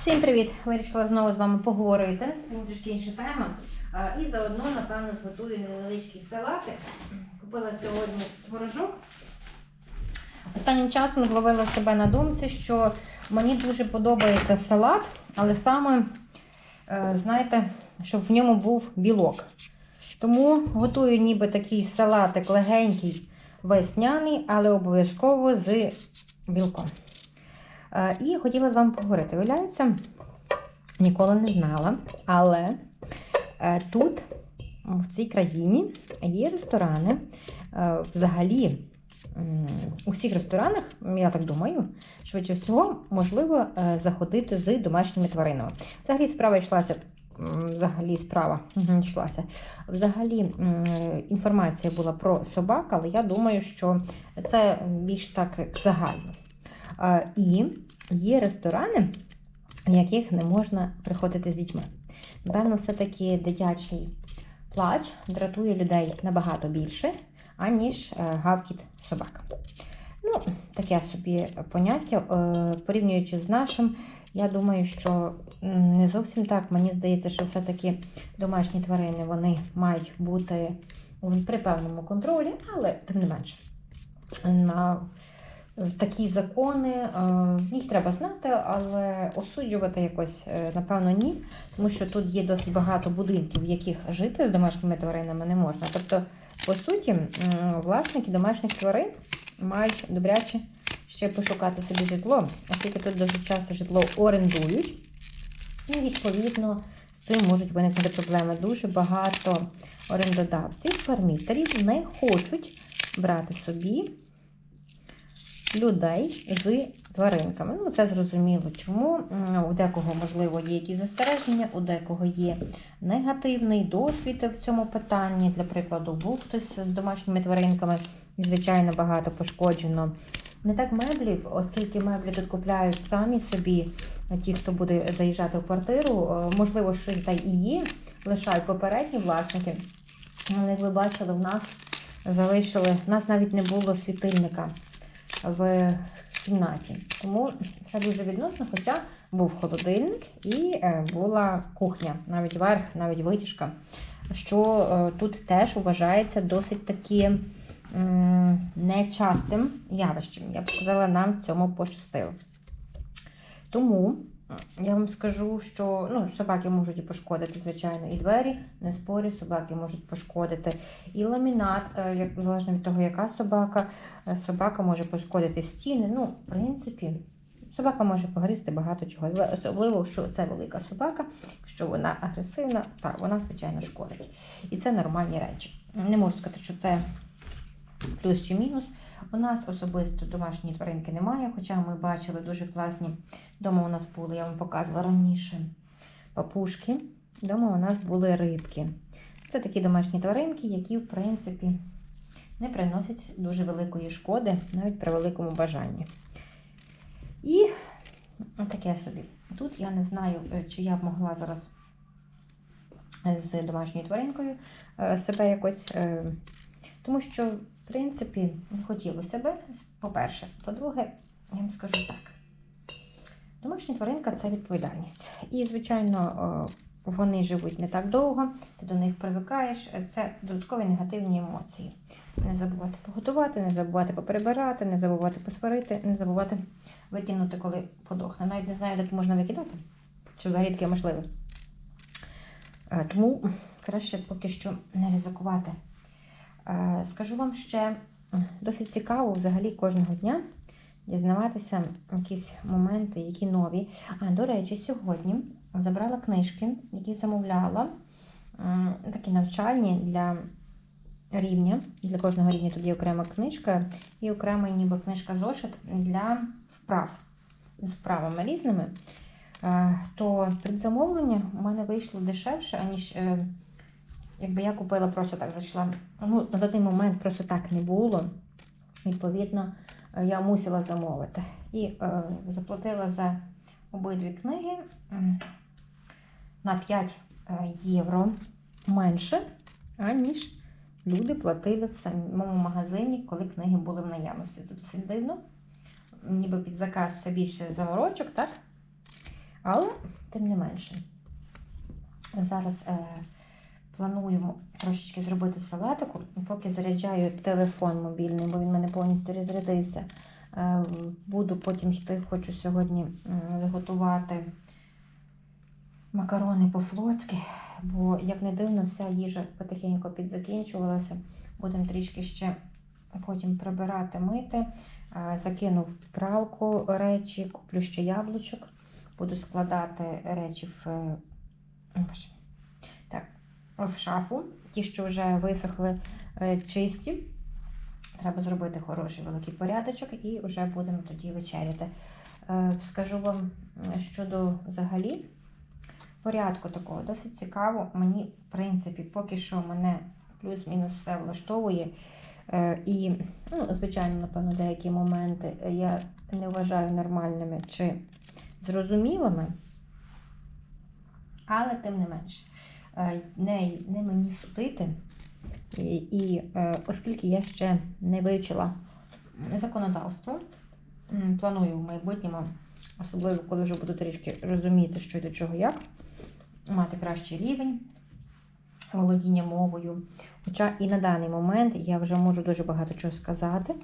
Всім привіт! Вирішила знову з вами поговорити. Сьогодні трішки інша тема. І заодно, напевно, зготую невеличкий салатик. Купила сьогодні творожок. Останнім часом зловила себе на думці, що мені дуже подобається салат, але саме, е, знаєте, щоб в ньому був білок. Тому готую ніби такий салатик легенький, весняний, але обов'язково з білком. Е, І хотіла з вами поговорити. Виявляється, ніколи не знала, але е, тут, в цій країні, є ресторани. Е, Взагалі, у всіх ресторанах, я так думаю, швидше всього, можливо заходити з домашніми тваринами. Взагалі справа йшлася. Взагалі справа йшлася. Взагалі інформація була про собак, але я думаю, що це більш так загально. І є ресторани, в яких не можна приходити з дітьми. Напевно, все-таки дитячий плач дратує людей набагато більше, аніж е, гавкіт собак. Ну, таке собі поняття. Е, Порівнюючи з нашим, я думаю, що не зовсім так. Мені здається, що все-таки домашні тварини вони мають бути при певному контролі, але тим не менше. На такі закони, е, їх треба знати, але осуджувати якось, е, напевно, ні. Тому що тут є досить багато будинків, в яких жити з домашніми тваринами не можна. Тобто, по суті, власники домашніх тварин мають добряче ще пошукати собі житло, оскільки тут дуже часто житло орендують. І, відповідно, з цим можуть виникнути проблеми. Дуже багато орендодавців, фермітерів не хочуть брати собі людей з тваринками. Ну, це зрозуміло, чому. У декого, можливо, є якісь застереження, у декого є негативний досвід в цьому питанні. Для прикладу, був хтось з домашніми тваринками, звичайно, багато пошкоджено. Не так меблів, оскільки меблі тут купляють самі собі, ті, хто буде заїжджати в квартиру, е, можливо, щось та і є, лишають попередні власники. Але як ви бачили, в нас залишили, в нас навіть не було світильника в кімнаті. Тому все дуже відносно, хоча був холодильник і е, була кухня, навіть верх, навіть витяжка, що е, тут теж вважається досить таки нечастим явищем. Я б сказала, нам в цьому пощастило. Тому я вам скажу, що ну, собаки можуть і пошкодити, звичайно, і двері, не спорю, собаки можуть пошкодити і ламінат, е, залежно від того, яка собака. Е, Собака може пошкодити стіни. Ну, в принципі, собака може погризти багато чого. Особливо, що це велика собака, що вона агресивна, так, вона, звичайно, шкодить. І це нормальні речі. Не можу сказати, що це плюс чи мінус. У нас особисто домашньої тваринки немає, хоча ми бачили дуже класні. Дома у нас були, я вам показувала раніше, папушки. Дома у нас були рибки. Це такі домашні тваринки, які, в принципі, не приносять дуже великої шкоди, навіть при великому бажанні. І таке собі. Тут я не знаю, е, чи я б могла зараз з домашньою тваринкою е, себе якось. е, Тому що, принципі, не хотілося би, по-перше. По-друге, я вам скажу так. Домашня тваринка це відповідальність. І, звичайно, е, вони живуть не так довго, ти до них привикаєш. Це додаткові негативні емоції. Не забувати поготувати, не забувати поперебирати, не забувати посварити, не забувати викинути, коли подохне. Навіть не знаю, де тут можна викидати, чи взагалі таке можливе. Тому краще поки що не ризикувати. Е, Скажу вам ще досить цікаво взагалі кожного дня дізнаватися якісь моменти, які нові. А, до речі, сьогодні забрала книжки, які замовляла, такі навчальні для рівня. Для кожного рівня тут є окрема книжка і окрема ніби книжка зошит для вправ з вправами різними. Е, То предзамовлення у мене вийшло дешевше, аніж е, якби я купила просто так зайшла. Ну, на той момент просто так не було. Відповідно, я мусила замовити. І е, заплатила за обидві книги на 5 е, євро менше, аніж люди платили в самому магазині, коли книги були в наявності. Це досить дивно. Ніби під заказ це більше заморочок, так? Але, тим не менше, зараз е, плануємо трошечки зробити салатику, поки заряджаю телефон мобільний, бо він мене повністю розрядився. Е, буду потім йти, хочу сьогодні заготувати макарони по-флотськи, бо, як не дивно, вся їжа потихеньку підзакінчувалася. Будемо трішки ще потім прибирати, мити. Е, Закину в пралку речі, куплю ще яблучок. Буду складати речі в, е, так, в шафу. Ті, що вже висохли е, чисті. Треба зробити хороший великий порядочок і вже будемо тоді вечеряти. Е, Скажу вам щодо взагалі порядку такого, досить цікаво. Мені, в принципі, поки що мене плюс-мінус все влаштовує. Е, І, ну, звичайно, напевно, деякі моменти я не вважаю нормальними чи зрозумілими, але тим не менше, е, не, не мені судити. І, і е, оскільки я ще не вивчила законодавство, планую в майбутньому, особливо коли вже буду трішки розуміти, що й до чого як, мати кращий рівень володіння мовою. Хоча і на даний момент я вже можу дуже багато чого сказати.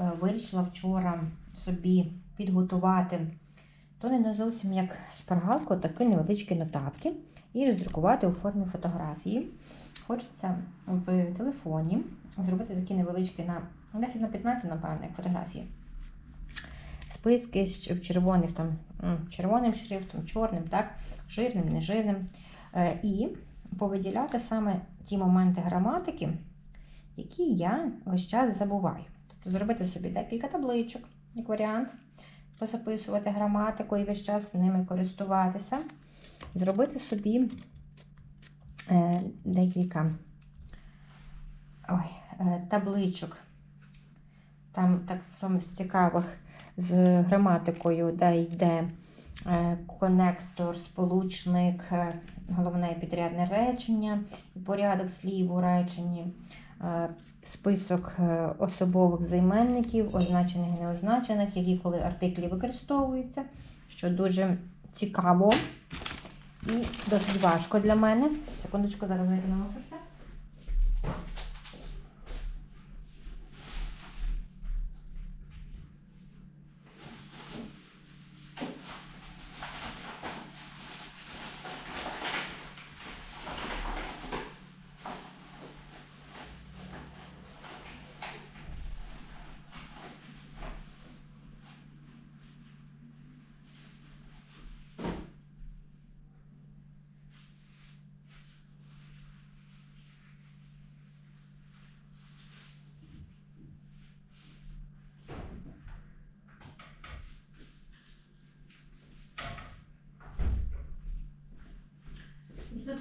Е, Вирішила вчора собі підготувати то не зовсім як шпаргалку, такі невеличкі нотатки і роздрукувати у формі фотографії. Хочеться в телефоні зробити такі невеличкі на 10 на 15, напевно, як фотографії. Списки з в червоних там, червоним шрифтом, чорним, так, жирним, нежирним. Е, І повиділяти саме ті моменти граматики, які я весь час забуваю. Тобто зробити собі декілька табличок, як варіант, позаписувати граматику і весь час ними користуватися. Зробити собі е, декілька ой, е, табличок. Там так само з цікавих з граматикою, де йде е, конектор, сполучник, е, головне підрядне речення, порядок слів у реченні, е, список е, особових займенників, означених і неозначених, які коли артиклі використовуються, що дуже цікаво і досить важко для мене. Секундочку, зараз вийду намусився.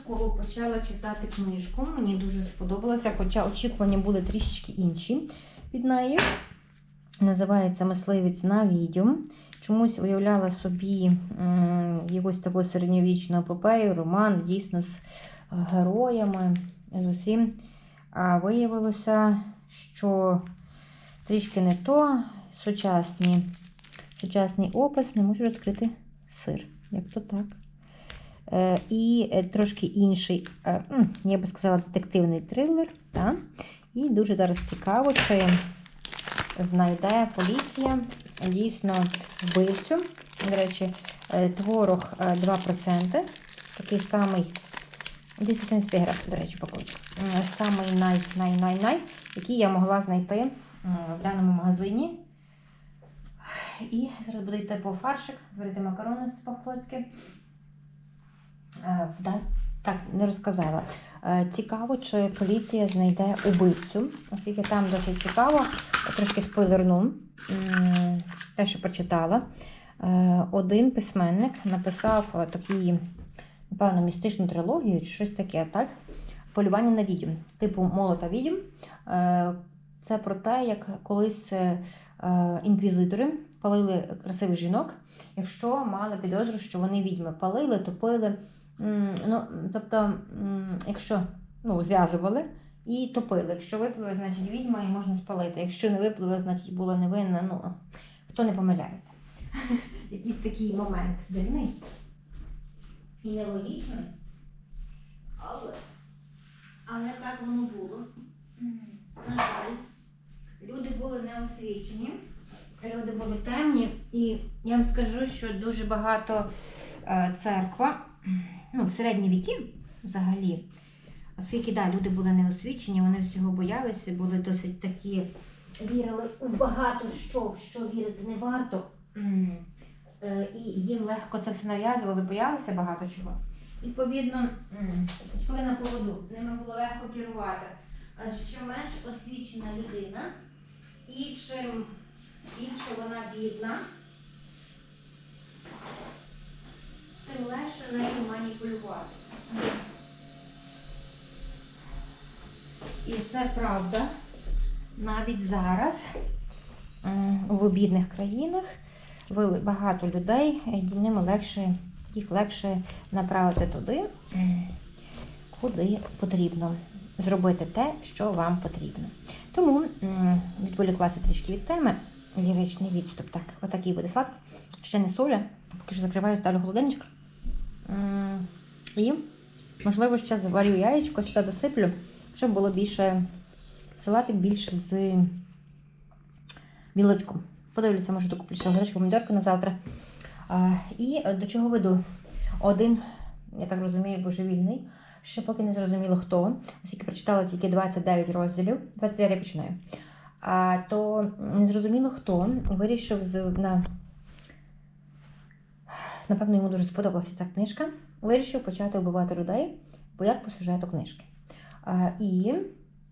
Додатково почала читати книжку. Мені дуже сподобалося, хоча очікування були трішечки інші від неї. Називається Мисливець на відьом. Чомусь уявляла собі якусь таку середньовічну епопею, роман дійсно з героями, з усім. А виявилося, що трішки не то сучасні, сучасний опис не можу розкрити сир. Як то так? Е, і е, трошки інший, е, я би сказала, детективний трилер. Та? І дуже зараз цікаво, чи знайде поліція дійсно вбивцю. До речі, творог е, 2%. Такий самий 275 грам, до речі, пакунок. Самий най-най-най-най, який я могла знайти в даному магазині. І зараз буде йти по фаршик, зварити макарони з по-флотськи. Е, вда- Так, не розказала. Е, Цікаво, чи поліція знайде убивцю, оскільки там досить цікаво, трошки спойлерну, те, що прочитала. Е, Один письменник написав такі, напевно, містичну трилогію, чи щось таке, так? Полювання на відьом, типу молота відьом. Це про те, як колись інквізитори палили красивих жінок, якщо мали підозру, що вони відьми палили, топили. Ну, тобто, якщо ну, зв'язували і топили. Якщо випливе, значить відьма і можна спалити. Якщо не випливе, значить була невинна. Ну, хто не помиляється. Якийсь такий момент дивний. і нелогічний. Але, але так воно було. На жаль, люди були неосвічені, люди були темні, і я вам скажу, що дуже багато е, церква, ну, в середні віки взагалі, оскільки да, люди були неосвічені, вони всього боялися, були досить такі, вірили у багато що, в що вірити не варто. Е, І їм легко це все нав'язували, боялися багато чого. Відповідно, йшли на поводу, ними було легко керувати. Адже чим менш освічена людина, і чим більше вона бідна, тим легше нею маніпулювати. І це правда. Навіть зараз в бідних країнах багато людей, ними легше, їх легше направити туди, куди потрібно зробити те, що вам потрібно. Тому відволіклася трішки від теми. Ліричний відступ. Так, отакий буде сладкий. Ще не соля. Поки що закриваю, ставлю холодильничок. І, можливо, ще заварю яєчко, сюди досиплю, щоб було більше салатик більше з білочком. Подивлюся, може докуплю ще огірочки, помідорки на завтра. І до чого веду? Один, я так розумію, божевільний. Ще поки не зрозуміло хто, оскільки прочитала тільки 29 розділів, 29 я починаю. А, то не зрозуміло хто вирішив на, напевно, йому дуже сподобалася ця книжка. Вирішив почати вбивати людей, бо як по сюжету книжки. І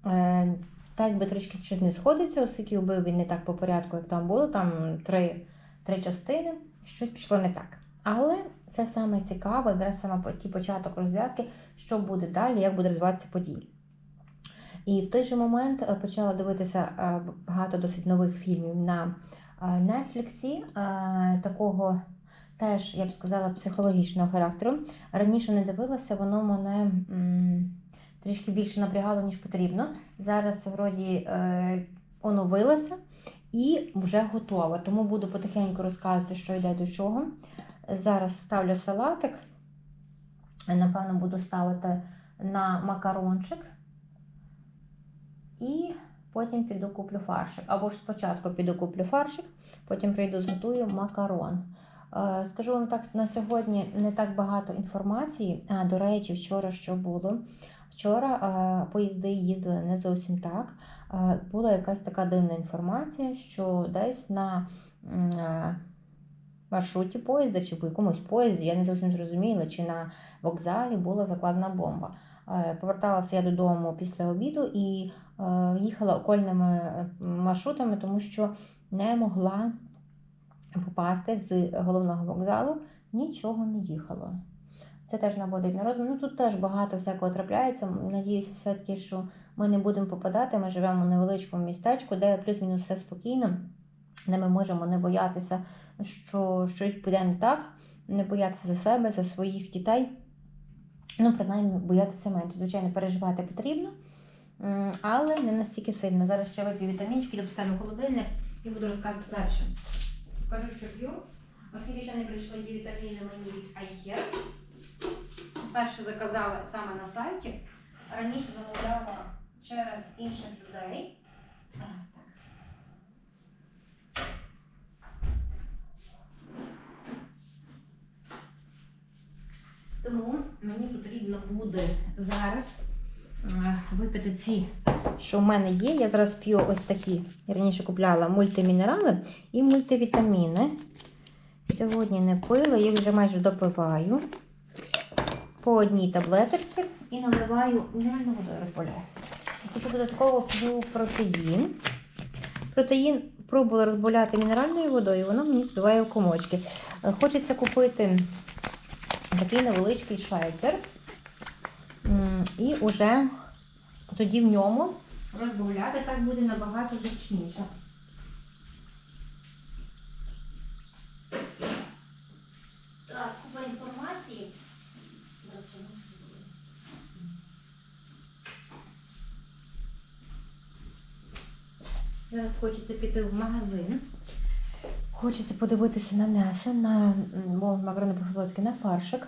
е, так якби трішки щось не сходиться, оскільки вбив він не так по порядку, як там було, там три, три частини, щось пішло не так. Але це саме цікаве, якраз саме початок розв'язки, що буде далі, як буде розвиватися події. І в той же момент е, почала дивитися е, багато досить нових фільмів на Netflix, такого теж, я б сказала, психологічного характеру. Раніше не дивилася, воно мене трішки більше напрягало, ніж потрібно. Зараз вроді е, оновилася і вже готова. Тому буду потихеньку розказувати, що йде до чого. Зараз ставлю салатик. Напевно, буду ставити на макарончик. І потім піду куплю фаршик. Або ж спочатку піду куплю фаршик, потім прийду зготую макарон. Е, Скажу вам так, на сьогодні не так багато інформації. А, до речі, вчора що було? Вчора е, поїзди їздили не зовсім так. Е, Була якась така дивна інформація, що десь на маршруті поїзда чи по якомусь поїзді, я не зовсім зрозуміла, чи на вокзалі була закладена бомба. Поверталася я додому після обіду і їхала окольними маршрутами, тому що не могла попасти з головного вокзалу, нічого не їхало. Це теж наводить на розум. Ну тут теж багато всякого трапляється. Надіюся, все-таки, що ми не будемо попадати. Ми живемо в невеличкому містечку, де плюс-мінус все спокійно, де ми можемо не боятися, що щось піде не так, не боятися за себе, за своїх дітей. Ну, принаймні, боятися менше. Звичайно, переживати потрібно, але не настільки сильно. Зараз ще вип'ю вітамінчики, допоставлю холодильник і буду розказувати далі. Покажу, що п'ю. Оскільки ще не прийшли ті вітаміни мені від iHear. Перше заказала саме на сайті. Раніше замовляла через інших людей. Раз так. Тому мені потрібно буде зараз випити ці, що в мене є. Я зараз п'ю ось такі. Я раніше купляла мультимінерали і мультивітаміни. Сьогодні не пила, їх вже майже допиваю. По одній таблеточці і наливаю мінеральну водою розбавляю. І ще додатково п'ю протеїн. Протеїн пробувала розбавляти мінеральною водою, воно мені збиває в комочки. Е, Хочеться купити такий невеличкий шейкер. І вже тоді в ньому розбавляти так буде набагато зручніше. Так, купа інформації. Зараз хочеться піти в магазин. Хочеться подивитися на м'ясо, на макарони по-флотськи на фаршик.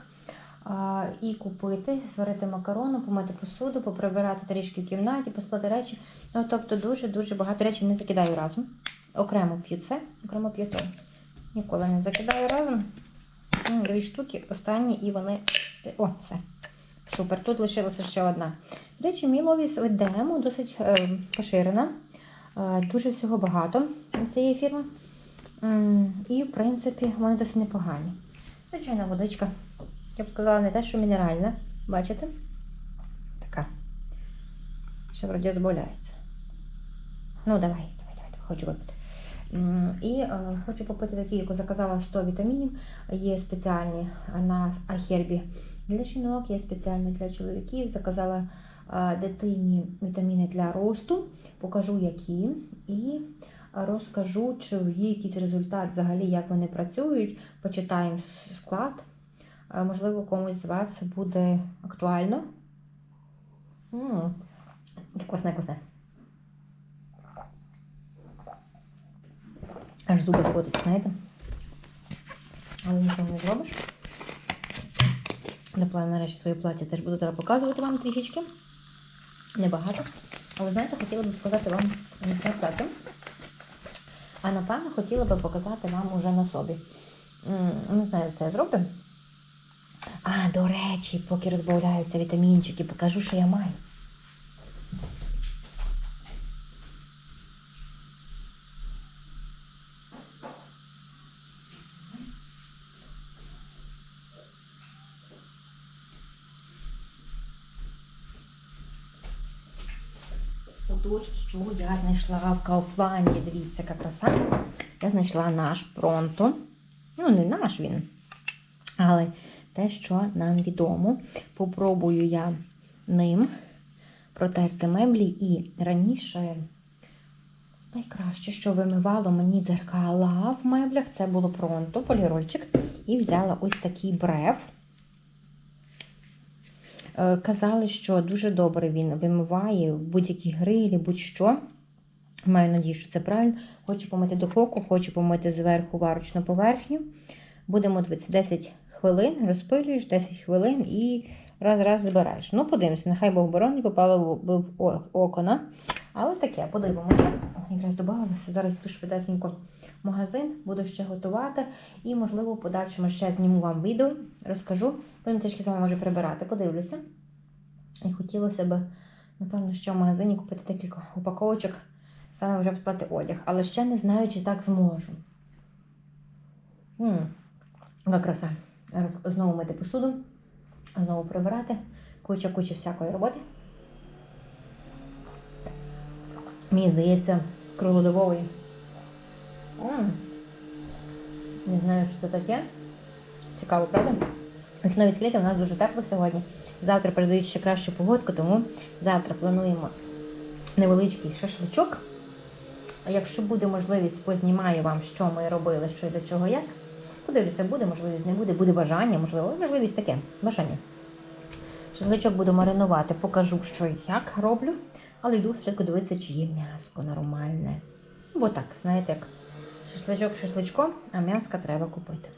І купити, сварити макарону, помити посуду, поприбирати трішки в кімнаті, послати речі. Ну, тобто дуже-дуже багато речей не закидаю разом. Окремо п'ю це, окремо п'ю то. Ніколи не закидаю разом. Дві штуки, останні, і вони. О, все. Супер. Тут лишилася ще одна. До речі, Міловіс ведемо досить е, поширена. Е, дуже всього багато цієї фірми. І, в принципі, вони досить непогані. Звичайна водичка. Я б сказала, не те, що мінеральна. Бачите? Така. Ще вроді збавляється. Ну, давай, давай, давай, хочу випити. І е, хочу попити такі, яку заказала 100 вітамінів. Є спеціальні на Ахербі для жінок, є спеціальні для чоловіків. Заказала е, дитині вітаміни для росту. Покажу, які. І розкажу, чи є якийсь результат взагалі, як вони працюють. Почитаємо склад. Е, Можливо, комусь з вас буде актуально. М, Вкусне, вкусне. Аж зуби зводить, знаєте? Але нічого не зробиш. Наплаю нарешті своє плаття теж буду зараз показувати вам трішечки. Небагато. Але знаєте, хотіла б показати вам своє плаття. А напевно хотіла би показати вам уже на собі. Не знаю, це зробимо. А, до речі, поки розбавляються вітамінчики, покажу, що я маю. Отож, що я знайшла в Кауфланді. Дивіться, яка краса. Я знайшла наш пронто. Ну, не наш він, але те, що нам відомо. Попробую я ним протерти меблі. І раніше найкраще, що вимивало мені дзеркала в меблях, це було пронто, полірольчик. І взяла ось такий брев. Е, Казали, що дуже добре він вимиває будь-які грилі, будь-що. Маю надію, що це правильно. Хочу помити духовку, хочу помити зверху варочну поверхню. Будемо дивитися 10 хвилин, розпилюєш 10 хвилин і раз-раз збираєш. Ну, подивимося, нехай Бог боронить, попало в, око на. Але таке, подивимося. Якраз додавалося. Зараз йду швидесенько магазин, буду ще готувати. І, можливо, в подальшому ще зніму вам відео, розкажу. Будемо трішки з вами може прибирати, подивлюся. І хотілося б, напевно, що в магазині купити декілька упаковочок, саме вже обсплати одяг. Але ще не знаю, чи так зможу. М, Яка краса. Зараз знову мити посуду, знову прибирати. Куча-куча всякої роботи. Мені здається, круглодобової. Не знаю, що це таке. Цікаво, правда? Вікно відкрите, у нас дуже тепло сьогодні. Завтра передають ще кращу погодку, тому завтра плануємо невеличкий шашличок. А якщо буде можливість, познімаю вам, що ми робили, що і до чого як. Подивлюся, буде, можливість не буде, буде бажання, можливо, можливість таке, бажання. Шашличок буду маринувати, покажу, що як роблю, але йду спочатку дивитися, чи є м'яско нормальне. Бо так, знаєте, як шашличок шашличком, а м'яска треба купити.